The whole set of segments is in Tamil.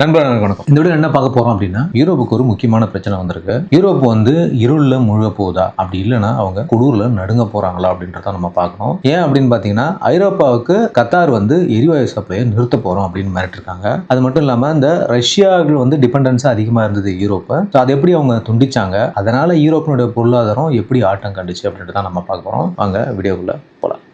நண்பர்களுக்கு வணக்கம். இந்த வீடியோ என்ன பார்க்க போறோம் அப்படின்னா யூரோப்புக்கு ஒரு முக்கியமான பிரச்சனை வந்திருக்கு. யூரோப் வந்து இருள்ல முழுக போகுதா? அப்படி இல்லைன்னா அவங்க குளூர்ல நடுங்க போறாங்களா அப்படின்றத நம்ம பார்க்கணும். ஏன் அப்படின்னு பார்த்தீங்கன்னா ஐரோப்பாவுக்கு கத்தார் வந்து எரிவாயு சப்ளையை நிறுத்த போறோம் அப்படின்னு மிரட்டிருக்காங்க. அது மட்டும் இல்லாம இந்த ரஷ்யாவில் வந்து டிபெண்டன்ஸா அதிகமா இருந்தது யூரோப்பை. ஸோ அதை எப்படி அவங்க துண்டிச்சாங்க? அதனால யூரோப்பினுடைய பொருளாதாரம் எப்படி ஆட்டம் கண்டுச்சு அப்படின்றத நம்ம பார்க்க போறோம். வாங்க வீடியோக்குள்ள போலாம்.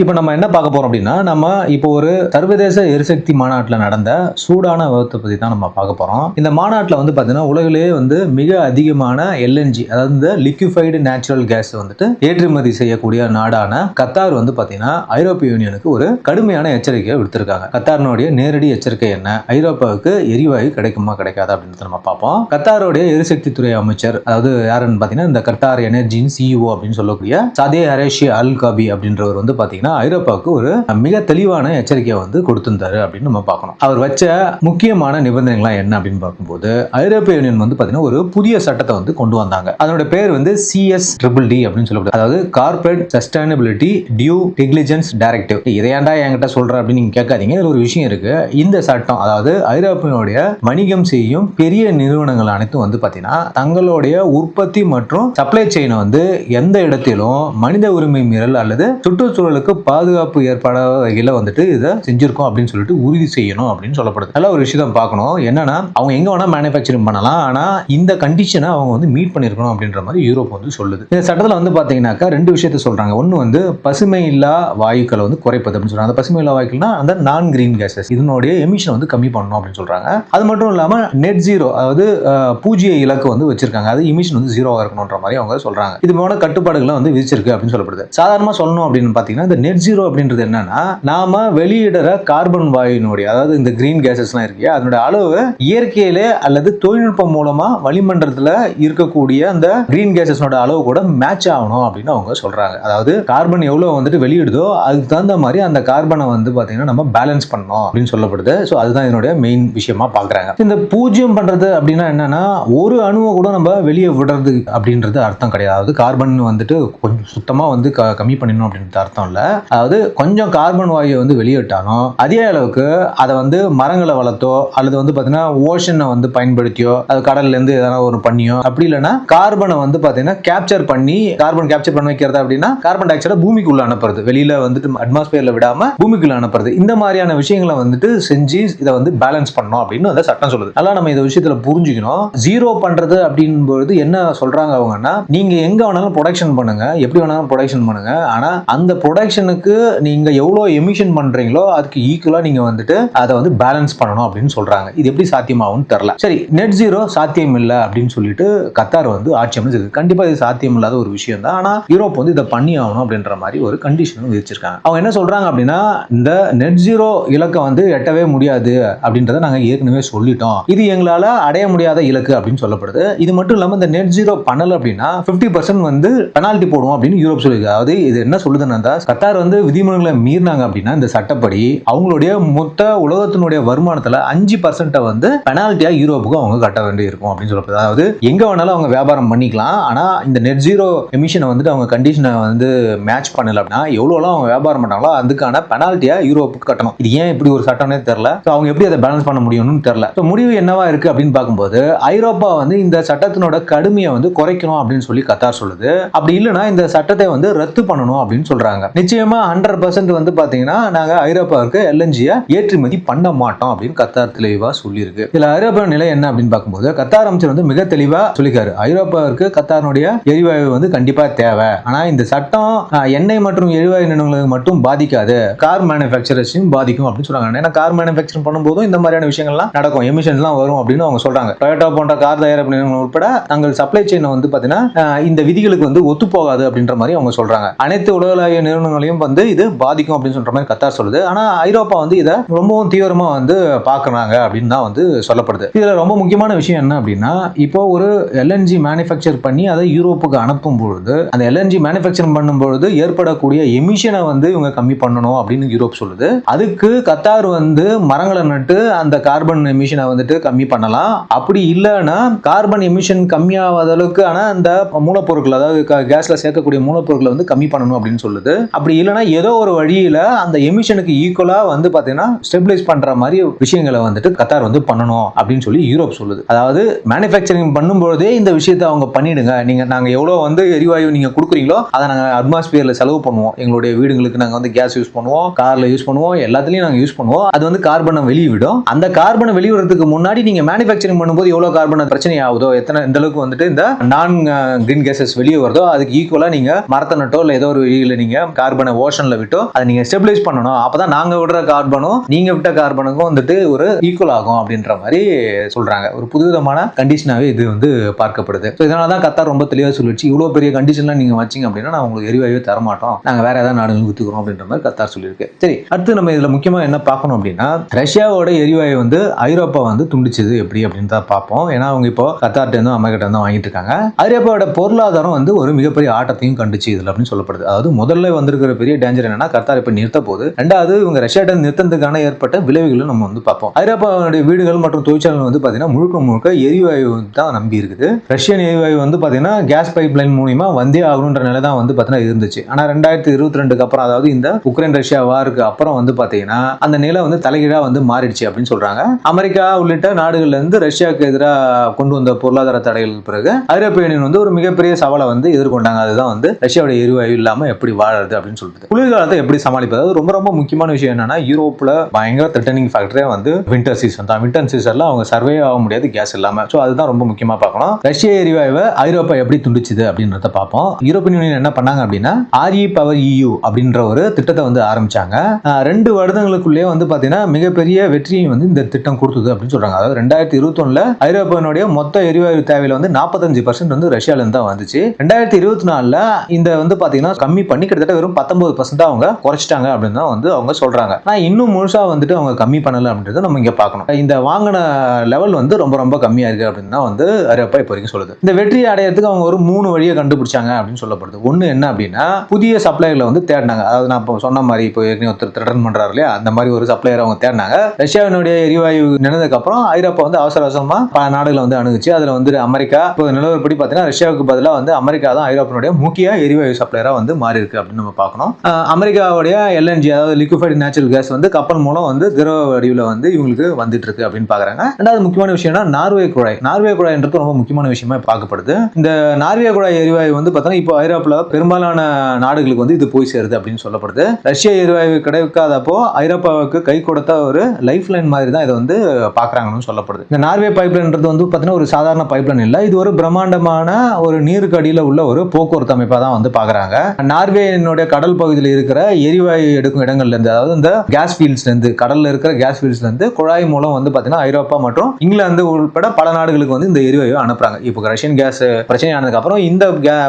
இப்போ நம்ம என்ன பார்க்க போறோம் அப்படின்னா நம்ம இப்போ ஒரு சர்வதேச எரிசக்தி மாநாட்டில் நடந்த சூடான விபத்தை பற்றி தான் நம்ம பார்க்க போறோம். இந்த மாநாட்டில் வந்து பார்த்தீங்கன்னா உலகிலேயே வந்து மிக அதிகமான எல்என்ஜி அதாவது இந்த லிக்யூஃபைடு நேச்சுரல் கேஸ் வந்துட்டு ஏற்றுமதி செய்யக்கூடிய நாடான கத்தார் வந்து பார்த்தீங்கன்னா ஐரோப்பிய யூனியனுக்கு ஒரு கடுமையான எச்சரிக்கையை விடுத்திருக்காங்க. கத்தாரினுடைய நேரடி எச்சரிக்கை என்ன? ஐரோப்பாவுக்கு எரிவாயு கிடைக்குமா கிடைக்காதா அப்படின்றத நம்ம பார்ப்போம். கத்தாருடைய எரிசக்தி துறை அமைச்சர் அதாவது யாருன்னு பார்த்தீங்கன்னா இந்த கத்தார் எனர்ஜியின் சிஇஓ அப்படின்னு சொல்லக்கூடிய சதே அரேஷி அல் கபி அப்படின்றவர் வந்து பார்த்தீங்கன்னா ஐரோப்பாவுக்கு ஒரு மிக தெளிவான எச்சரிக்கையை வந்து கொடுத்திருந்தாரு அப்படின்னு நம்ம பார்க்கணும். அவர் வச்ச முக்கியமான நிபந்தனைகள்லாம் என்ன அப்படின்னு பார்க்கும்போது ஐரோப்பிய யூனியன் வந்து பார்த்தீங்கன்னா ஒரு புதிய சட்டத்தை வந்து கொண்டு வந்தாங்க. அதனுடைய பேர் வந்து சிஎஸ் ட்ரிபிள் டி அப்படின்னு சொல்லப்படுது. அதாவது corporate sustainability due diligence directive இதையாண்டா என்கிட்ட சொல்ற அப்படின்னு நீங்க கேட்காதீங்க. ஒரு விஷயம் இருக்கு. இந்த சட்டம் அதாவது ஐரோப்பியனுடைய வணிகம் செய்யும் பெரிய நிறுவனங்கள் அனைத்தும் வந்து பார்த்தீங்கன்னா தங்களுடைய உற்பத்தி மற்றும் சப்ளை செயினை வந்து எந்த இடத்திலும் மனித உரிமை மீறல் அல்லது சுற்றுச்சூழலுக்கு பாதுகாப்பு ஏற்பாடாக வகையில் வந்துட்டு இதை செஞ்சிருக்கோம் அப்படின்னு சொல்லிட்டு உறுதி செய்யணும் அப்படின்னு சொல்லப்படுது. நல்ல ஒரு விஷயம் பார்க்கணும். என்னன்னா அவங்க எங்க வேணா மேனுஃபேக்சரிங் பண்ணலாம். ஆனா இந்த கண்டிஷனை அவங்க வந்து மீட் பண்ணிருக்கணும் அப்படின்ற மாதிரி யூரோப் வந்து சொல்லுது. இந்த சட்டத்தில் வந்து பாத்தீங்கன்னாக்கா ரெண்டு விஷயத்த சொல்றாங்க. ஒன்று வந்து பசுமை இல்லா வாயுக்களை வந்து குறைப்பது அப்படின்னு சொல்றாங்க. அந்த பசுமை இல்லா வாயுக்கள்னா அந்த நான் கிரீன் கேசஸ் இதனுடைய எமிஷன் வந்து கம்மி பண்ணணும் அப்படின்னு சொல்றாங்க. அது மட்டும் இல்லாம நெட் ஜீரோ அதாவது அஹ், பூஜ்ய இலக்கு வந்து வச்சிருக்காங்க. அது எமிஷன் வந்து ஜீரோவாக இருக்கணும்ன்ற மாதிரி அவங்க சொல்றாங்க. இது போல கட்டுப்பாடுகளை வந்து விதிச்சிருக்கு அப்படின்னு சொல்லப்படுது. சாதாரணமா சொல்லணும் அப்படின்னு பாத்தீங்கன்னா இந்த நெட் ஜீரோ அப்படின்றது என்னன்னா நாம வெளியிடுற கார்பன் வாயுனுடைய அதாவது இந்த கிரீன் கேசஸ்லாம் இருக்கு அதனுடைய அளவு இயற்கையிலே அல்லது தொழில்நுட்பம் மூலமா வளிமண்டலத்தில் இருக்கக்கூடிய அந்த கிரீன் கேசஸ்னோட அளவு கூட மேட்ச் ஆகணும் அப்படின்னு அவங்க சொல்றாங்க. அதாவது கார்பன் எவ்வளோ வந்துட்டு வெளியிடுதோ அதுக்கு தகுந்த மாதிரி அந்த கார்பனை வந்து பார்த்தீங்கன்னா நம்ம பேலன்ஸ் பண்ணணும் அப்படின்னு சொல்லப்படுது. ஸோ அதுதான் இதனுடைய மெயின் விஷயமா பார்க்குறாங்க இந்த பூஜ்ஜியம் பண்றது அப்படின்னா என்னன்னா ஒரு அணுவை கூட நம்ம வெளியே விடுறது அப்படின்றது அர்த்தம் கிடையாது. அதாவது கார்பன் வந்துட்டு கொஞ்சம் சுத்தமாக வந்து க- கம்மி பண்ணணும் அப்படின்றது அர்த்தம் இல்லை. அதாவது கொஞ்சம் கார்பன் வாயுவை வந்து வெளியிட்டாலும் அதே அளவுக்கு அதை வந்து மரங்களை வளர்த்தோ அல்லது வந்து பார்த்தீங்கன்னா ஓஷனை வந்து பயன்படுத்தியோ அது கடல்ல இருந்து எதனா ஒரு பண்ணியோ அப்படி இல்லைன்னா கார்பனை வந்து பார்த்தீங்கன்னா கேப்சர் பண்ணி கார்பன் கேப்சர் பண்ண வைக்கிறது அப்படின்னா கார்பன் டை ஆக்சைடை பூமிக்குள்ள அனுப்புறது. வெளியில வந்துட்டு அட்மாஸ்பியர்ல விடாம பூமிக்குள்ள அனுப்புறது. இந்த மாதிரியான விஷயங்களை வந்துட்டு செஞ்சு இதை வந்து பேலன்ஸ் பண்ணணும் அப்படின்னு அந்த சட்டம் சொல்லுது. அதெல்லாம் நம்ம இந்த விஷயத்துல புரிஞ்சுக்கணும். ஜீரோ பண்றது அப்படின்பொழுது என்ன சொல்றாங்க அவங்கன்னா நீங்க எங்க வேணாலும் ப்ரொடக்ஷன் பண்ணுங்க எப்படி வேணாலும் ப்ரொடக்ஷன் பண்ணுங்க. ஆனா அந்த ஜென்ரேஷனுக்கு நீங்க எவ்வளோ எமிஷன் பண்றீங்களோ அதுக்கு ஈக்குவலா நீங்க வந்துட்டு அதை வந்து பேலன்ஸ் பண்ணணும் அப்படின்னு சொல்றாங்க. இது எப்படி சாத்தியமாகும்னு தெரியல. சரி நெட் ஜீரோ சாத்தியம் இல்லை அப்படின்னு சொல்லிட்டு கத்தார் வந்து ஆட்சி அமைச்சிருக்கு கண்டிப்பா இது சாத்தியம் இல்லாத ஒரு விஷயம் தான். ஆனா யூரோப் வந்து இதை பண்ணி ஆகணும் அப்படின்ற மாதிரி ஒரு கண்டிஷன் விதிச்சிருக்காங்க. அவங்க என்ன சொல்றாங்க அப்படின்னா இந்த நெட் ஜீரோ இலக்கை வந்து எட்டவே முடியாது அப்படின்றத நாங்க ஏற்கனவே சொல்லிட்டோம். இது எங்களால அடைய முடியாத இலக்கு அப்படின்னு சொல்லப்படுது. இது மட்டும் இல்லாம இந்த நெட் ஜீரோ பண்ணல அப்படின்னா 50% பர்சன்ட் வந்து பெனால்ட்டி போடுவோம் அப்படின்னு யூரோப் சொல்லியிருக்கு. அதாவது இது என்ன சொல்லுதுன்னா கத்தார் வந்து விதிமுறைகளை மீறினாங்க அப்படின்னா இந்த சட்டப்படி அவங்களுடைய மொத்த உலகத்தினுடைய வருமானத்துல அஞ்சு பர்சன்ட்டை வந்து பெனால்ட்டியா யூரோப்புக்கு அவங்க கட்ட வேண்டி இருக்கும் அப்படின்னு சொல்லப்படுது அதாவது எங்க வேணாலும் அவங்க வியாபாரம் பண்ணிக்கலாம். ஆனா இந்த நெட் ஜீரோ எமிஷனை வந்துட்டு அவங்க கண்டிஷனை வந்து மேட்ச் பண்ணல அப்படின்னா எவ்வளோலாம் அவங்க வியாபாரம் பண்ணாங்களோ அதுக்கான பெனால்ட்டியா யூரோப்புக்கு கட்டணும். இது ஏன் இப்படி ஒரு சட்டம்னே தெரியல. அவங்க எப்படி அதை பேலன்ஸ் பண்ண முடியும்னு தெரியல. So முடிவு என்னவா இருக்கு அப்படின்னு பார்க்கும்போது ஐரோப்பா வந்து இந்த சட்டத்தினோட கடுமையை வந்து குறைக்கணும் அப்படின்னு சொல்லி கத்தார் சொல்லுது. அப்படி இல்லைன்னா இந்த சட்டத்தை வந்து ரத்து பண்ணணும் அப்படின்னு சொல்றாங்க. நிச்சயம் ஹண்ட்ரட் பர்சன்ட் வந்து பாத்தீங்கன்னா நாங்க ஐரோப்பாவுக்கு எல்என்ஜியை ஏற்றுமதி பண்ண மாட்டோம் அப்படின்னு கத்தார் தெளிவா சொல்லியிருக்கு. இதுல ஐரோப்பா நிலை என்ன அப்படின்னு பார்க்கும்போது கத்தார் அமைச்சர் வந்து மிக தெளிவா சொல்லிக்காரு ஐரோப்பாவிற்கு கத்தாரினுடைய எரிவாயு வந்து கண்டிப்பா தேவை. ஆனா இந்த சட்டம் எண்ணெய் மற்றும் எரிவாயு நிறுவனங்களுக்கு மட்டும் பாதிக்காது. கார் மேனுஃபேக்சரர்ஸையும் பாதிக்கும் அப்படின்னு சொல்றாங்க. ஏன்னா கார் மேனுஃபேக்சரிங் பண்ணும்போதும் இந்த மாதிரியான விஷயங்கள்லாம் நடக்கும். எமிஷன்ஸ்லாம் வரும் அப்படின்னு அவங்க சொல்றாங்க. டொயோட்டா போன்ற கார் தயாரிப்பு நிறுவனங்கள் உட்பட தங்கள் சப்ளை செயினை வந்து பாத்தீங்கன்னா இந்த விதிகளுக்கு வந்து ஒத்து போகாது அப்படின்ற மாதிரி அவங்க சொல்றாங்க. அனைத்து உலகளாவிய நிறுவனங்களையும் வந்து இது பாதிக்கும் அப்படின்னு சொல்ற மாதிரி கத்தார் சொல்லுது. ஆனா ஐரோப்பா வந்து இதை ரொம்பவும் தீவிரமா வந்து பாக்குறாங்க அப்படின்னு தான் வந்து சொல்லப்படுது. இதுல ரொம்ப முக்கியமான விஷயம் என்ன அப்படின்னா இப்போ ஒரு எல்என்ஜி மேனுஃபேக்சர் பண்ணி அதை யூரோப்புக்கு அனுப்பும் பொழுது அந்த எல்என்ஜி மேனுஃபேக்சர் பண்ணும் பொழுது ஏற்படக்கூடிய எமிஷனை வந்து இவங்க கம்மி பண்ணணும் அப்படின்னு யூரோப் சொல்லுது. அதுக்கு கத்தார் வந்து மரங்களை நட்டு அந்த கார்பன் எமிஷனை வந்துட்டு கம்மி பண்ணலாம். அப்படி இல்லைன்னா கார்பன் எமிஷன் கம்மியாகாத அளவுக்கு ஆனா அந்த மூலப்பொருட்கள் அதாவது கேஸ்ல சேர்க்கக்கூடிய மூலப்பொருட்களை வந்து கம்மி பண்ணணும் அப்படின்னு சொல்லுது. அப்படி இல்லைன்னா ஏதோ ஒரு வழியில அந்த எமிஷனுக்கு ஈக்குவலா வந்து பாத்தீங்கன்னா ஸ்டெபிலைஸ் பண்ற மாதிரி விஷயங்களை வந்துட்டு கத்தார் வந்து பண்ணணும் அப்படின்னு சொல்லி யூரோப் சொல்லுது. அதாவது மேனுஃபேக்சரிங் பண்ணும்போதே இந்த விஷயத்தை அவங்க பண்ணிடுங்க. நீங்க நாங்க எவ்வளவு வந்து எரிவாயு நீங்க கொடுக்குறீங்களோ அதை நாங்க அட்மாஸ்பியர்ல செலவு பண்ணுவோம். எங்களுடைய வீடுங்களுக்கு நாங்க வந்து கேஸ் யூஸ் பண்ணுவோம் கார்ல யூஸ் பண்ணுவோம் எல்லாத்துலயும் நாங்க யூஸ் பண்ணுவோம். அது வந்து கார்பனை வெளியிடும். அந்த கார்பனை வெளியிடுறதுக்கு முன்னாடி நீங்க மேனுஃபேக்சரிங் பண்ணும்போது எவ்வளவு கார்பன் பிரச்சனை ஆகுதோ எத்தனை இந்த அளவுக்கு வந்துட்டு இந்த நான் கிரீன் கேசஸ் வெளியே வருதோ அதுக்கு ஈக்குவலா நீங்க மரத்தை நட்டோ இல்ல ஏதோ ஒரு வழியில நீங்க கார்பனை ஓஷன்ல விட்டோ அதை நீங்க ஸ்டெபிலைஸ் பண்ணணும். அப்பதான் நாங்க விடுற கார்பனும் நீங்க விட்ட கார்பனுக்கும் வந்துட்டு ஒரு ஈக்குவல் ஆகும் அப்படின்ற மாதிரி சொல்றாங்க. ஒரு புதுவிதமான கண்டிஷனாவே இது வந்து பார்க்கப்படுது. ஸோ இதனால தான் கத்தார் ரொம்ப தெளிவாக சொல்லிடுச்சு. இவ்வளோ பெரிய கண்டிஷன்லாம் நீங்க வச்சீங்க அப்படின்னா நான் உங்களுக்கு எரிவாயுவே தர மாட்டோம் நாங்க வேற ஏதாவது நாடுகளுக்கு வித்துக்கிறோம் அப்படின்ற மாதிரி கத்தார் சொல்லியிருக்கு. சரி அடுத்து நம்ம இதுல முக்கியமா என்ன பார்க்கணும் அப்படின்னா ரஷ்யாவோட எரிவாயு வந்து ஐரோப்பா வந்து துண்டிச்சது எப்படி அப்படின்னு தான் பார்ப்போம். ஏன்னா அவங்க இப்போ கத்தார்ட்ட இருந்தும் அமெரிக்கிட்ட வாங்கிட்டு இருக்காங்க. ஐரோப்பாவோட பொருளாதாரம் வந்து ஒரு மிகப்பெரிய ஆட்டத்தையும் கண்டுச்சு இதுல அப்படின்னு சொல்லப்படுது. அதாவது முதல்ல வந்திருக்கிற பெரிய டேஞ்சர் என்னன்னா கத்தார் இப்போ நிறுத்த போகுது ரெண்டாவது இவங்க ரஷ்யாட்ட நிறுத்தத்துக்கான ஏற்பட்ட விளைவுகளும் நம்ம வந்து பார்ப்போம். ஐரோப்பாவுடைய வீடுகள் மற்றும் தொழிற்சாலைகள் வந்து பார்த்தீங்கன்னா முழுக்க முழுக்க எரிவாயு தான் நம்பி இருக்குது. ரஷ்யன் எரிவாயு வந்து பார்த்தீங்கன்னா கேஸ் பைப் லைன் மூலியமா வந்தே ஆகணுன்ற நிலை தான் வந்து பார்த்தீங்கன்னா இருந்துச்சு. ஆனால் ரெண்டாயிரத்தி இருபத்தி ரெண்டுக்கு அப்புறம் அதாவது இந்த உக்ரைன் ரஷ்யா வாருக்கு அப்புறம் வந்து பார்த்தீங்கன்னா அந்த நிலை வந்து தலைகீழா வந்து மாறிடுச்சு அப்படின்னு சொல்றாங்க. அமெரிக்கா உள்ளிட்ட நாடுகள்ல இருந்து ரஷ்யாவுக்கு எதிராக கொண்டு வந்த பொருளாதார தடைகள் பிறகு ஐரோப்பிய யூனியன் வந்து ஒரு மிகப்பெரிய சவாலை வந்து எதிர்கொண்டாங்க. அதுதான் வந்து ரஷ்யாவுடைய எரிவாயு இல்லாம எப்படி வாழறது அப்படின்னு சொல்லிட்டு குளிர்காலத்தை எப்படி சமாளிப்பது? அது ரொம்ப ரொம்ப முக்கியமான விஷயம் என்னன்னா யூரோப்ல பயங்கர த்ரெட்டனிங் ஃபேக்டரே வந்து வின்டர் சீசன் தான். வின்டர் சீசன்ல அவங்க சர்வே ஆக முடியாது கேஸ் இல்லாம. ஸோ அதுதான் ரொம்ப முக்கியமா பார்க்கணும். ரஷ்ய எரிவாயுவை ஐரோப்பா எப்படி துண்டிச்சுது அப்படின்றத பார்ப்போம். யூரோப்பியன் யூனியன் என்ன பண்ணாங்க அப்படின்னா ஆர்இ பவர் இயூ அப்படின்ற ஒரு திட்டத்தை வந்து ஆரம்பிச்சாங்க. ரெண்டு வருடங்களுக்குள்ளேயே வந்து பாத்தீங்கன்னா மிகப்பெரிய வெற்றியை வந்து இந்த திட்டம் கொடுத்தது அப்படின்னு சொல்றாங்க. அதாவது ரெண்டாயிரத்தி இருபத்தொன்னுல ஐரோப்பாவினுடைய மொத்த எரிவாயு தேவையில வந்து நாற்பத்தஞ்சு பர்சன்ட் வந்து ரஷ்யால இருந்து தான் வந்துச்சு. ரெண்டாயிரத்தி இருபத்தி நாலுல இந்த வந்து பாத்தீங்கன்னா கம்மி பண்ணி கிட்டத்தட்ட வெறும் பத்தொன்பது பர்சன்ட் அவங்க குறைச்சிட்டாங்க அப்படின்னு தான் வந்து அவங்க சொல்றாங்க. ஆனால் இன்னும் முழுசா வந்துட்டு அவங்க கம்மி பண்ணல அப்படின்றத நம்ம இங்க பார்க்கணும். இந்த வாங்கின லெவல் வந்து ரொம்ப ரொம்ப கம்மியா இருக்கு அப்படின்னு தான் வந்து ஐரோப்பா இப்போ வரைக்கும் சொல்லுது. இந்த வெற்றியை அடையறதுக்கு அவங்க ஒரு மூணு வழியை கண்டுபிடிச்சாங்க அப்படின்னு சொல்லப்படுது. ஒண்ணு என்ன அப்படின்னா புதிய சப்ளையர்களை வந்து தேடினாங்க. அதாவது நான் இப்போ சொன்ன மாதிரி இப்போ ஏற்கனவே ஒருத்தர் திருடன் பண்றாரு இல்லையா? அந்த மாதிரி ஒரு சப்ளையர் அவங்க தேடினாங்க. ரஷ்யாவினுடைய எரிவாயு நினைந்ததுக்கு அப்புறம் ஐரோப்பா வந்து அவசர அவசரமா பல நாடுகளை வந்து அணுகுச்சு. அதுல வந்து அமெரிக்கா இப்போ நிலவரப்படி பார்த்தீங்கன்னா ரஷ்யாவுக்கு பதிலாக வந்து அமெரிக்கா தான் ஐரோப்பினுடைய முக்கிய எரிவாயு சப்ளையராக வந்து மாறி இருக்கு அப்படின்னு நம்ம பார்க்கணும். பார்க்கணும். அமெரிக்காவுடைய எல்என்ஜி அதாவது லிக்விஃபைடு நேச்சுரல் கேஸ் வந்து கப்பல் மூலம் வந்து திரவ வடிவில் வந்து இவங்களுக்கு வந்துட்டு இருக்கு அப்படின்னு பாக்குறாங்க ரெண்டாவது முக்கியமான விஷயம்னா நார்வே குழாய். நார்வே குழாய்ன்றது ரொம்ப முக்கியமான விஷயமா பார்க்கப்படுது. இந்த நார்வே குழாய் எரிவாயு வந்து பார்த்தோன்னா இப்போ ஐரோப்பில் பெரும்பாலான நாடுகளுக்கு வந்து இது போய் சேருது அப்படின்னு சொல்லப்படுது. ரஷ்ய எரிவாயு கிடைக்காதப்போ ஐரோப்பாவுக்கு கை கொடுத்த ஒரு லைஃப் லைன் மாதிரி தான் இதை வந்து பார்க்குறாங்கன்னு சொல்லப்படுது. இந்த நார்வே பைப்லைன்றது வந்து பார்த்தீங்கன்னா ஒரு சாதாரண பைப்லைன் இல்லை. இது ஒரு பிரம்மாண்டமான ஒரு நீருக்கு அடியில் உள்ள ஒரு போக்குவரத்து அமைப்பாக தான் வந்து பார்க்குறாங்க. நார்வேனுடைய கடல் பகுதியில் இருக்கிற எரிவாயு எடுக்கும் இடங்கள்ல இருந்து அதாவது இந்த கேஸ் ஃபீல்ட்ஸ்ல இருந்து கடல்ல இருக்கிற கேஸ் ஃபீல்ட்ஸ்ல இருந்து குழாய் மூலம் வந்து பார்த்தீங்கன்னா ஐரோப்பா மற்றும் இங்கிலாந்து உட்பட பல நாடுகளுக்கு வந்து இந்த எரிவாயு அனுப்புறாங்க. இப்போ ரஷ்யன் கேஸ் பிரச்சனை ஆனதுக்கு அப்புறம் இந்த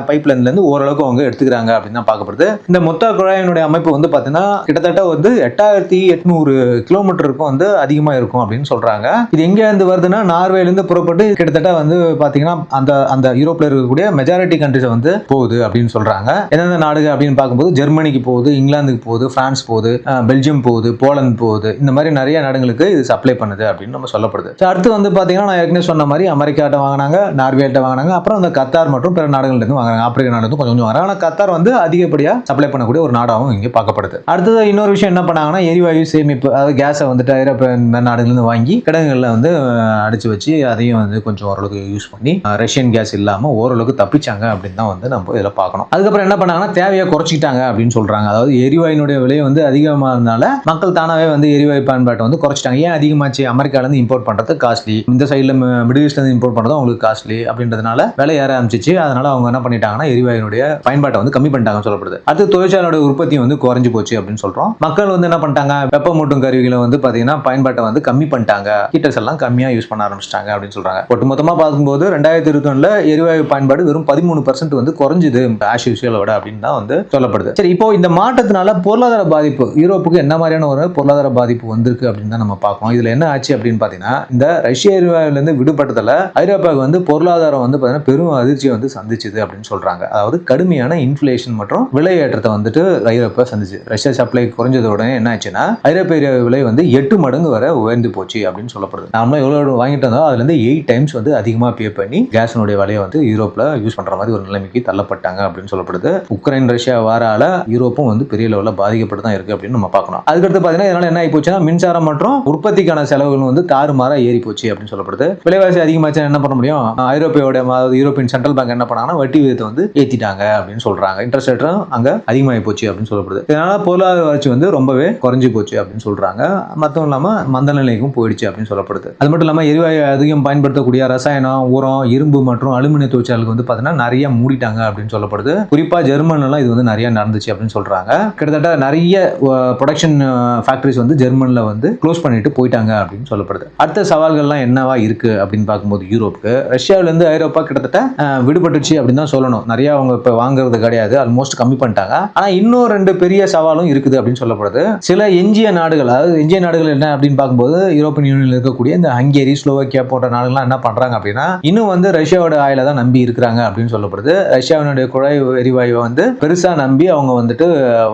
பைப் லைன்ல இருந்து ஓரளவுக்கு அவங்க எடுத்துக்கிறாங்க அப்படின்னு தான் பார்க்கப்படுது. இந்த மொத்த குழாயினுடைய அமைப்பு வந்து பார்த்தீங்கன்னா கிட்டத்தட்ட வந்து எட்டாயிரத்தி எட்நூறு கிலோமீட்டருக்கும் வந்து அதிகமா இருக்கும் அப்படின்னு சொல்றாங்க. இது எங்க இருந்து வருதுன்னா நார்வேல இருந்து புறப்பட்டு கிட்டத்தட்ட வந்து பாத்தீங்கன்னா அந்த அந்த யூரோப்ல இருக்கக்கூடிய மெஜாரிட்டி கண்ட்ரிஸ் வந்து போகுது அப்படின்னு சொல்றாங்க. எந்தெந்த நாடுகள் அப்படின்னு பார்க்கும்போது ஜெர்மனிக்கு போகுது இங்கிலாந்துக்கு போகுது பிரான்ஸ் போகுது பெல்ஜியம் போகுது போலந்து போகுது. இந்த மாதிரி நிறைய நாடுகளுக்கு இது சப்ளை பண்ணுது அப்படின்னு நம்ம சொல்லப்படுது. அடுத்து வந்து பார்த்தீங்கன்னா நான் ஏற்கனவே சொன்ன மாதிரி அமெரிக்காட்ட வாங்கினாங்க நார்வேட்ட வாங்கினாங்க அப்புறம் அந்த கத்தார் மற்றும் பிற நாடுகள்லேருந்து வாங்குறாங்க. ஆப்பிரிக்க நாடுலேருந்து கொஞ்சம் கொஞ்சம் வராங்க. ஆனால் கத்தார் வந்து அதிகப்படியாக சப்ளை பண்ணக்கூடிய ஒரு நாடாகவும் இங்கே பார்க்கப்படுது. அடுத்தது இன்னொரு விஷயம் என்ன பண்ணாங்கன்னா எரிவாயு சேமிப்பு அதாவது கேஸை வந்துட்டு ஐரோப்பிய நாடுகள்லேருந்து வாங்கி கிடங்குகளில் வந்து அடிச்சு வச்சு அதையும் வந்து கொஞ்சம் ஓரளவுக்கு யூஸ் பண்ணி ரஷ்யன் கேஸ் இல்லாமல் ஓரளவுக்கு தப்பிச்சாங்க அப்படின்னு தான் வந்து நம்ம இதில் பார்க்கணும். அதுக்கப்புறம் என்ன பண்ணாங்கன்னா தேவையை குறைச்சிக்கிட்டாங்க அப்படின்னு சொல்றாங்க. அதாவது எரிவாயுனுடைய விலை வந்து அதிகமாக இருந்தனால மக்கள் தானாவே வந்து எரிவாயு பயன்பாட்டை வந்து குறைச்சிட்டாங்க. ஏன் அதிகமாச்சு? அமெரிக்காலேருந்து இம்போர்ட் பண்ணுறது காஸ்ட்லி இந்த சைடில் மிடில் ஈஸ்ட்லேருந்து இம்போர்ட் பண்ணுறது அவங்களுக்கு காஸ்ட்லி அப்படின்றதுனால விலை ஏற ஆரம்பிச்சிச்சு. அதனால அவங்க என்ன பண்ணிட்டாங்கன்னா எரிவாயுனுடைய பயன்பாட்டை வந்து கம்மி பண்ணிட்டாங்கன்னு சொல்லப்படுது. அடுத்து தொழிற்சாலையோட உற்பத்தி வந்து குறைஞ்சு போச்சு அப்படின்னு சொல்றோம். மக்கள் வந்து என்ன பண்ணிட்டாங்க? வெப்பமூட்டும் கருவிகளை வந்து பார்த்தீங்கன்னா பயன்பாட்டை வந்து கம்மி பண்ணிட்டாங்க. ஹீட்டர்ஸ் எல்லாம் கம்மியாக யூஸ் பண்ண ஆரம்பிச்சிட்டாங்க அப்படின்னு சொல்றாங்க. ஒட்டுமொத்தமா பார்க்கும்போது ரெண்டாயிரத்தி இருபத்தி எரிவாயு பயன்பாடு வெறும் பதிமூணு பர்சன்ட் வந்து குறைஞ்சுது ஆஷ் யூஸ்வலோட அப்படின்னு தான் வந்து சொல்லப்படுது. சரி இப்போ இந்த மாற்றத்தினால பொருளாதார பாதிப்பு யூரோப்புக்கு என்ன மாதிரியான ஒரு பொருளாதார பாதிப்பு வந்திருக்கு அப்படின்னு தான் நம்ம பார்க்கணும். இதுல என்ன ஆச்சு அப்படின்னு பாத்தீங்கன்னா இந்த ரஷ்ய எரிவாயுல விடுபட்டதுல ஐரோப்பாவுக்கு வந்து பொருளாதாரம் வந்து பார்த்தீங்கன்னா பெரும் அதிர்ச்சியை வந்து சந்திச்சுது அப்படின்னு சொல்றாங்க. அதாவது கடுமையான இன்ஃபிளேஷன் மற்றும் விலை ஏற்றத்தை வந்துட்டு ஐரோப்பா சந்திச்சு. ரஷ்யா சப்ளை குறைஞ்சத உடனே என்ன ஆச்சுன்னா ஐரோப்பிய விலை வந்து எட்டு மடங்கு வரை உயர்ந்து போச்சு அப்படின்னு சொல்லப்படுது. நாம எவ்வளோ வாங்கிட்டு வந்தோம் அதுல இருந்து எயிட் டைம்ஸ் வந்து அதிகமா பே பண்ணி கேஸினுடைய விலையை வந்து யூரோப்ல யூஸ் பண்ற மாதிரி ஒரு நிலைமைக்கு தள்ளப்பட்டாங்க அப்படின்னு சொல்லப்படுது. உக்ரைன் ரஷ்யா வாரால யூரோப்பும் வந்து பெரிய லெவலில் பாதிக்கப்பட்டு தான் இருக்கு அப்படின்னு நம்ம பார்க்கணும். அதுக்கடுத்து பார்த்தீங்கன்னா இதனால என்ன ஆகி போச்சுன்னா மின்சாரம் மற்றும் உற்பத்திக்கான செலவுகள் வந்து தாறுமாறாக ஏறி போச்சு அப்படின்னு சொல்லப்படுது. விலைவாசி அதிகமாச்சு என்ன பண்ண முடியும்? ஐரோப்பியோட அதாவது யூரோப்பியன் சென்ட்ரல் பேங்க் என்ன பண்ணாங்கன்னா வட்டி விகிதத்தை வந்து ஏற்றிட்டாங்க அப்படின்னு சொல்றாங்க. இன்ட்ரெஸ்ட் ரேட்டும் அங்கே அதிகமாகி போச்சு அப்படின்னு சொல்லப்படுது. இதனால பொருளாதார வளர்ச்சி வந்து ரொம்பவே குறைஞ்சி போச்சு அப்படின்னு சொல்றாங்க. மட்டும் இல்லாமல் மந்த நிலைக்கும் போயிடுச்சு அப்படின்னு சொல்லப்படுது. அது மட்டும் இல்லாமல் எரிவாயு அதிகம் பயன்படுத்தக்கூடிய ரசாயனம் உரம் இரும்பு மற்றும் அலுமினிய தொழிற்சாலைக்கு வந்து பார்த்தீங்கன்னா நிறைய மூடிட்டாங்க அப்படின்னு சொல்லப்படுது. குறிப்பாக ஜெர்மன்ல எல்லாம் இது வந்து நிறைய நடந்துச்சு. அப்படின்னு சொல்றாங்க. கிட்டத்தட்ட நிறைய ப்ரொடக்ஷன் ஃபேக்டரிஸ் வந்து ஜெர்மனில் வந்து க்ளோஸ் பண்ணிட்டு போயிட்டாங்க அப்படின்னு சொல்லப்படுது. அடுத்த சவால்கள்லாம் என்னவா இருக்கு அப்படின்னு பார்க்கும்போது யூரோப்புக்கு. ரஷ்யாவிலேருந்து ஐரோப்பா கிட்டத்தட்ட விடுபட்டுச்சு அப்படின்னு தான் சொல்லணும். நிறைய அவங்க இப்போ வாங்குறது கிடையாது. ஆல்மோஸ்ட் கம்மி பண்ணிட்டாங்க. ஆனால் இன்னும் ரெண்டு பெரிய சவாலும் இருக்குது அப்படின்னு சொல்லப்படுது. சில எஞ்சிய நாடுகள் அதாவது எஞ்சிய நாடுகள் என்ன அப்படின்னு பார்க்கும்போது யூரோப்பியன் யூனியன்ல இருக்கக்கூடிய இந்த ஹங்கேரி ஸ்லோவாக்கியா போன்ற நாடுகள்லாம் என்ன பண்ணுறாங்க அப்படின்னா இன்னும் வந்து ரஷ்யாவோட ஆயில தான் நம்பி இருக்கிறாங்க அப்படின்னு சொல்லப்படுது. ரஷ்யாவினுடைய குழாய் எரிவாயுவை வந்து பெருசாக நம்பி அவங்க அவங்க வந்துட்டு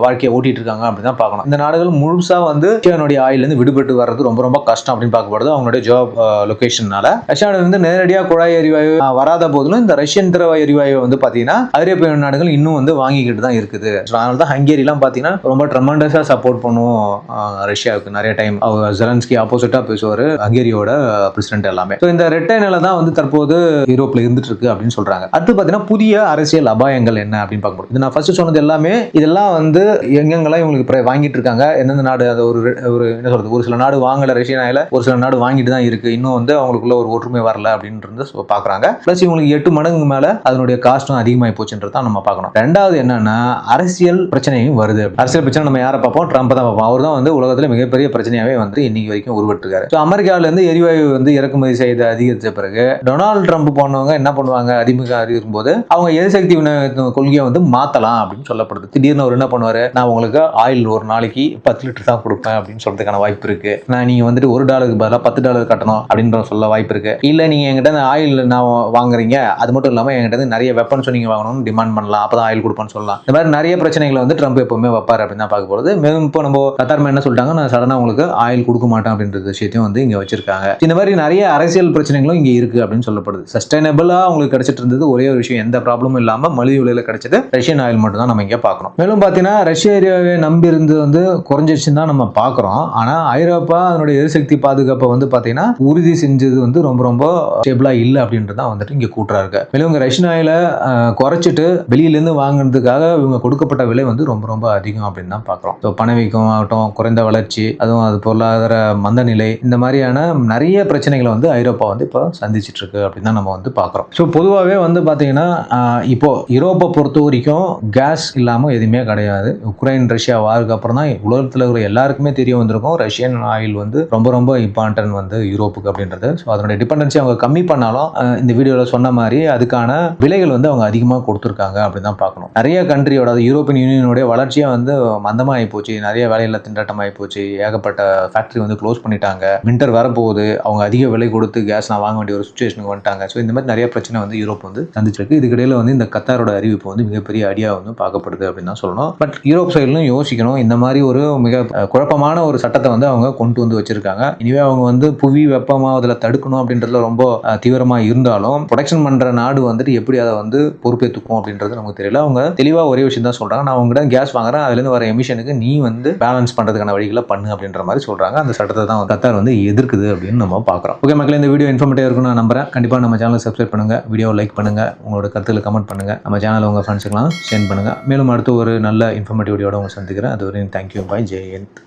வாழ்க்கையை ஓட்டிட்டு இருக்காங்க அப்படின்னு தான் பார்க்கணும். இந்த நாடுகள் முழுசா வந்து ரஷ்யாவினுடைய ஆயிலிருந்து விடுபட்டு வர்றது ரொம்ப ரொம்ப கஷ்டம் அப்படின்னு பார்க்கப்படுது. அவங்களுடைய ஜாப் லொகேஷன்னால uh, ரஷ்யாவில் வந்து நேரடியா குழாய் எரிவாயு வராத போதிலும் இந்த ரஷ்யன் திரவ எரிவாயு வந்து பாத்தீங்கன்னா ஐரோப்பிய நாடுகள் இன்னும் வந்து வாங்கிக்கிட்டு தான் இருக்குது. அதனால தான் ஹங்கேரிலாம் பாத்தீங்கன்னா ரொம்ப ட்ரமண்டஸா சப்போர்ட் பண்ணுவோம் ரஷ்யாவுக்கு. நிறைய டைம் அவர் ஜெலன்ஸ்கி ஆப்போசிட்டா பேசுவார் ஹங்கேரியோட பிரசிடென்ட் எல்லாமே. ஸோ இந்த ரெட்டை நிலை தான் வந்து தற்போது யூரோப்ல இருந்துட்டு இருக்கு அப்படின்னு சொல்றாங்க. அடுத்து பாத்தீங்கன்னா புதிய அரசியல் அபாயங்கள் என்ன அப்படின்னு பார்க்கும்போது இது நான் ஃபர்ஸ்ட் சொன்னது எல்லாமே இதெல்லாம் வந்து எங்கெங்கெல்லாம் இவங்களுக்கு இப்போ வாங்கிட்டு இருக்காங்க எந்தெந்த நாடு அது ஒரு ஒரு என்ன சொல்றது ஒரு சில நாடு வாங்கல ரஷ்யன் ஆயில ஒரு சில நாடு வாங்கிட்டு தான் இருக்கு. இன்னும் வந்து அவங்களுக்குள்ள ஒரு ஒற்றுமை வரல அப்படின்றது பாக்குறாங்க. பிளஸ் இவங்களுக்கு எட்டு மடங்கு மேல அதனுடைய காஸ்ட்டும் அதிகமாகி போச்சுன்றது தான் நம்ம பார்க்கணும் ரெண்டாவது என்னன்னா அரசியல் பிரச்சனையும் வருது. அரசியல் பிரச்சனை நம்ம யாரை பார்ப்போம்? ட்ரம்ப் தான் பார்ப்போம். அவர் தான் வந்து உலகத்துல மிகப்பெரிய பிரச்சனையாவே வந்து இன்னைக்கு வரைக்கும் உருவெட்டுருக்காரு ஸோ அமெரிக்காவில இருந்து எரிவாயு வந்து இறக்குமதி செய்த அதிகரித்த பிறகு டொனால்டு ட்ரம்ப் போனவங்க என்ன பண்ணுவாங்க? அதிமுக இருக்கும்போது அவங்க எரிசக்தி கொள்கையை வந்து மாத்தலாம் அப்படின்னு சொல்லப்படுது. திடீர்னு அவர் என்ன பண்ணுவார்? நான் உங்களுக்கு ஆயில் ஒரு நாளைக்கு பத்து லிட்டர் தான் கொடுப்பேன் அப்படின்னு சொல்றதுக்கான வாய்ப்பு இருக்கு. நான் நீங்க வந்துட்டு ஒரு டாலருக்கு பதிலாக பத்து டாலர் கட்டணும் அப்படின்ற சொல்ல வாய்ப்பு இருக்கு. இல்ல நீங்க என்கிட்ட ஆயில் நான் வாங்குறீங்க. அது மட்டும் இல்லாம என்கிட்ட நிறைய வெப்பன்ஸ் நீங்க வாங்கணும்னு டிமாண்ட் பண்ணலாம். அப்பதான் ஆயில் கொடுப்பேன்னு சொல்லலாம். இந்த மாதிரி நிறைய பிரச்சனைகளை வந்து ட்ரம்ப் எப்பவுமே வைப்பார் அப்படின்னு தான் பார்க்க போறது. மேலும் இப்போ நம்ம கத்தார்மா என்ன சொல்லிட்டாங்க? நான் சடனா உங்களுக்கு ஆயில் கொடுக்க மாட்டேன் அப்படின்ற விஷயத்தையும் வந்து இங்க வச்சிருக்காங்க. இந்த மாதிரி நிறைய அரசியல் பிரச்சனைகளும் இங்க இருக்கு அப்படின்னு சொல்லப்படுது. சஸ்டைனபிளா உங்களுக்கு கிடைச்சிட்டு இருந்தது ஒரே ஒரு விஷயம் எந்த ப்ராப்ளமும் இல்லாம மலிவு விலையில கிடைச்சது ரஷ்யன் ஆயில் மட்டும் தான் நம்ம இங்க பார்க்கணும். மேலும் பார்த்தீங்கன்னா ரஷ்ய ஏரியாவை நம்பி இருந்து வந்து குறைஞ்சிருச்சுன்னு தான் நம்ம பார்க்குறோம். ஆனால் ஐரோப்பா அதனுடைய எரிசக்தி பாதுகாப்பை வந்து பார்த்தீங்கன்னா உறுதி செஞ்சது வந்து ரொம்ப ரொம்ப ஸ்டேபிளாக இல்லை அப்படின்றது தான் வந்துட்டு இங்கே கூட்டுறாங்க மேலும் இவங்க ரஷ்யன் குறைச்சிட்டு வெளியிலேருந்து வாங்குறதுக்காக இவங்க கொடுக்கப்பட்ட விலை வந்து ரொம்ப ரொம்ப அதிகம் அப்படின்னு தான் பார்க்குறோம். ஸோ பணவீக்கம் ஆகட்டும் குறைந்த வளர்ச்சி அதுவும் அது பொருளாதார மந்த நிலை இந்த மாதிரியான நிறைய பிரச்சனைகளை வந்து ஐரோப்பா வந்து இப்போ சந்திச்சிட்டு இருக்கு அப்படின்னு தான் நம்ம வந்து பார்க்குறோம். ஸோ பொதுவாகவே வந்து பார்த்தீங்கன்னா இப்போ யூரோப்பை பொறுத்த வரைக்கும் கேஸ் இல்லாமல் எதுவுமே கிடையாது. உக்ரைன் ரஷ்யா வாருக்கு அப்புறம் தான் உலகத்தில் இருக்கிற எல்லாருக்குமே தெரிய வந்திருக்கும். ரஷ்யன் ஆயில் வந்து ரொம்ப ரொம்ப இம்பார்ட்டன்ட் வந்து யூரோப்புக்கு அப்படின்றது. ஸோ அதனுடைய டிபெண்டன்சி அவங்க கம்மி பண்ணாலும் இந்த வீடியோவில் சொன்ன மாதிரி அதுக்கான விலைகள் வந்து அவங்க அதிகமாக கொடுத்துருக்காங்க அப்படின்னு தான் பார்க்கணும். நிறைய கண்ட்ரியோட அது யூரோப்பியன் யூனியனுடைய வளர்ச்சியாக வந்து மந்தமாகி போச்சு. நிறைய வேலையில் திண்டாட்டமாகி போச்சு. ஏகப்பட்ட ஃபேக்ட்ரி வந்து க்ளோஸ் பண்ணிட்டாங்க. வின்டர் வரப்போகுது. அவங்க அதிக விலை கொடுத்து கேஸ் நான் வாங்க வேண்டிய ஒரு சுச்சுவேஷனுக்கு வந்துட்டாங்க. ஸோ இந்த மாதிரி நிறைய பிரச்சனை வந்து யூரோப் வந்து சந்திச்சிருக்கு. இதுக்கிடையில் வந்து இந்த கத்தாரோட அறிவிப்பு வந்து மிகப்பெரிய அடியாக வந்து பார்க்கப்படுது அப்படின்னு தான் சொல்லணும். பட் யூரோப் சைட்லையும் யோசிக்கணும். இந்த மாதிரி ஒரு மிக குழப்பமான ஒரு சட்டத்தை வந்து அவங்க கொண்டு வந்து வச்சிருக்காங்க. இனிவே அவங்க வந்து புவி வெப்பமாவதில் தடுக்கணும் அப்படின்றதுல ரொம்ப தீவிரமாக இருந்தாலும் ப்ரொடக்ஷன் பண்ணுற நாடு வந்துட்டு எப்படி அதை வந்து பொறுப்பேற்றுக்கும் அப்படின்றது நமக்கு தெரியல. அவங்க தெளிவாக ஒரே விஷயம் தான் சொல்கிறாங்க நான் அவங்ககிட்ட கேஸ் வாங்குறேன். அதுலேருந்து வர எமிஷனுக்கு நீ வந்து பேலன்ஸ் பண்ணுறதுக்கான வழிகளை பண்ணு அப்படின்ற மாதிரி சொல்கிறாங்க அந்த சட்டத்தை தான் கத்தார் வந்து எதிர்க்குது அப்படின்னு நம்ம பார்க்குறோம். ஓகே மக்கள் இந்த வீடியோ இன்ஃபர்மேட்டிவ் இருக்கும்னு நான் நம்புறேன். கண்டிப்பாக நம்ம சேனலை சப்ஸ்கிரைப் பண்ணுங்கள் வீடியோ லைக் பண்ணுங்கள் உங்களோட கருத்துக்களை கமெண்ட் பண்ணுங்க. நம்ம சேனலை உங்கள் ஃப்ரெண்ட்ஸுக்கெல்லாம் சென்ட் பண்ணுங்கள் மேலும் அடுத்து ஒரு நல்ல இன்ஃபர்மேட்டிவ் வீடியோட உங்களை சந்திக்கிறேன். அது வரையும் தேங்க்யூ பாய் ஜெயந்த்